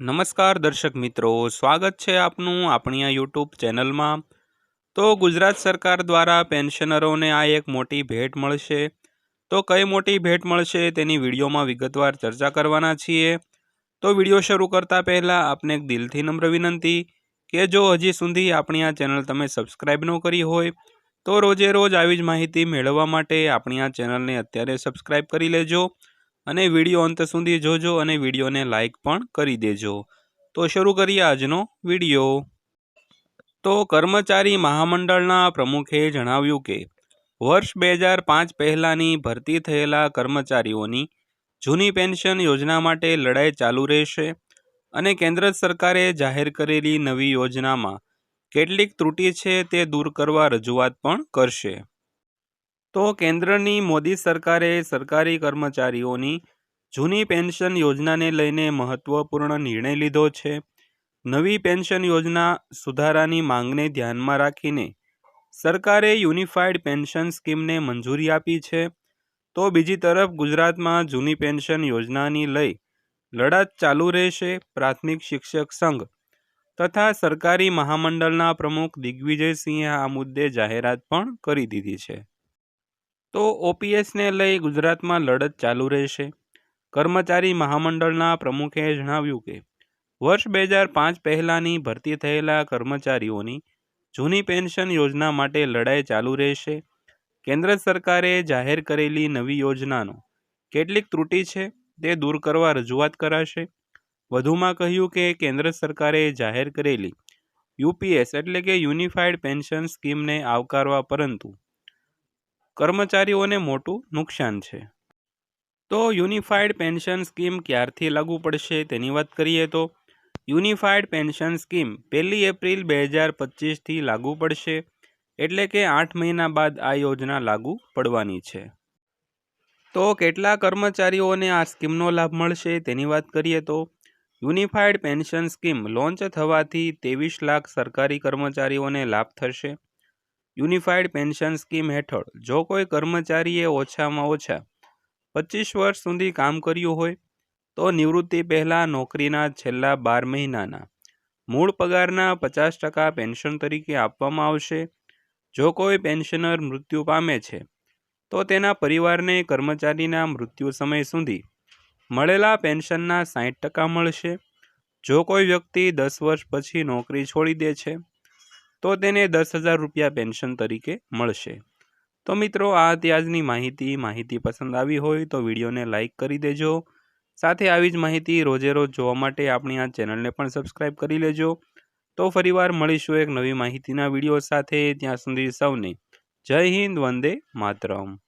નમસ્કાર દર્શક મિત્રો, સ્વાગત છે આપનું આપણી આ યુટ્યુબ ચેનલમાં. તો ગુજરાત સરકાર દ્વારા પેન્શનરોને આ એક મોટી ભેટ મળશે. તો કઈ મોટી ભેટ મળશે તેની વિડીયોમાં વિગતવાર ચર્ચા કરવાના છીએ. તો વીડિયો શરૂ કરતા પહેલાં આપને એક દિલથી નમ્ર વિનંતી કે જો હજી સુધી આપણી આ ચેનલ તમે સબસ્ક્રાઈબ ન કરી હોય, તો રોજે રોજ આવી જ માહિતી મેળવવા માટે આપણી આ ચેનલને અત્યારે સબસ્ક્રાઈબ કરી લેજો. અને વીડિયો અંત સુધી જોજો અને વિડીયોને લાઇક પણ કરી દેજો. તો શરૂ કરીએ આજનો વીડિયો. તો કર્મચારી મહામંડળના પ્રમુખે જણાવ્યું કે, વર્ષ બે હજાર પાંચ પહેલાંની ભરતી થયેલા કર્મચારીઓની જૂની પેન્શન યોજના માટે લડાઈ ચાલુ રહેશે અને કેન્દ્ર સરકારે જાહેર કરેલી નવી યોજનામાં કેટલીક ત્રુટિ છે તે દૂર કરવા રજૂઆત પણ કરશે. તો કેન્દ્રની મોદી સરકારે સરકારી કર્મચારીઓની જૂની પેન્શન યોજનાને લઈને મહત્વપૂર્ણ નિર્ણય લીધો છે. નવી પેન્શન યોજના સુધારાની માંગને ધ્યાનમાં રાખીને સરકારે યુનિફાઈડ પેન્શન સ્કીમને મંજૂરી આપી છે. તો બીજી તરફ ગુજરાતમાં જૂની પેન્શન યોજનાની લઈ લડત ચાલુ રહેશે. પ્રાથમિક શિક્ષક સંઘ તથા સરકારી મહામંડળના પ્રમુખ દિગ્વિજયસિંહે આ મુદ્દે જાહેરાત પણ કરી દીધી છે. તો ઓપીએસને લઈ ગુજરાતમાં લડત ચાલુ રહેશે. કર્મચારી મહામંડળના પ્રમુખે જણાવ્યું કે, વર્ષ બે હજાર પાંચ પહેલાંની ભરતી થયેલા કર્મચારીઓની જૂની પેન્શન યોજના માટે લડાઈ ચાલુ રહેશે. કેન્દ્ર સરકારે જાહેર કરેલી નવી યોજનાનો કેટલીક ત્રુટિ છે તે દૂર કરવા રજૂઆત કરાશે. વધુમાં કહ્યું કે, કેન્દ્ર સરકારે જાહેર કરેલી યુપીએસ એટલે કે યુનિફાઈડ પેન્શન સ્કીમને આવકારવા પરંતુ કર્મચારીઓને મોટું નુકસાન છે. તો યુનિફાઈડ પેન્શન સ્કીમ ક્યારથી લાગુ પડશે તેની વાત કરીએ તો યુનિફાઈડ પેન્શન સ્કીમ પહેલી એપ્રિલ બે હજાર પચીસથી લાગુ પડશે એટલે કે આઠ મહિના બાદ આ યોજના લાગુ પડવાની છે. તો કેટલા કર્મચારીઓને આ સ્કીમનો લાભ મળશે તેની વાત કરીએ તો યુનિફાઈડ પેન્શન સ્કીમ લોન્ચ થવાથી ત્રેવીસ લાખ સરકારી કર્મચારીઓને લાભ થશે યુનિફાઈડ પેન્શન સ્કીમ હેઠળ જો કોઈ કર્મચારીએ ઓછામાં ઓછા પચીસ વર્ષ સુધી કામ કર્યું હોય, તો નિવૃત્તિ પહેલાં નોકરીના છેલ્લા બાર મહિનાના મૂળ પગારના પચાસ ટકા પેન્શન તરીકે આપવામાં આવશે. જો કોઈ પેન્શનર મૃત્યુ પામે છે, તો તેના પરિવારને કર્મચારીના મૃત્યુ સમય સુધી મળેલા પેન્શનના સાઠ ટકા મળશે. જો કોઈ વ્યક્તિ દસ વર્ષ પછી નોકરી છોડી દે છે તો તેને દસ હજાર રૂપિયા પેન્શન તરીકે મળશે. તો મિત્રો, આ હતી આજની માહિતી. માહિતી પસંદ આવી હોય તો વિડીયોને લાઇક કરી દેજો. સાથે આવી જ માહિતી રોજે રોજ જોવા માટે આપણી આ ચેનલને પણ સબસ્ક્રાઈબ કરી લેજો. તો ફરીવાર મળીશું એક નવી માહિતીના વીડિયો સાથે. ત્યાં સુધી સૌને જય હિન્દ, વંદે માતરમ.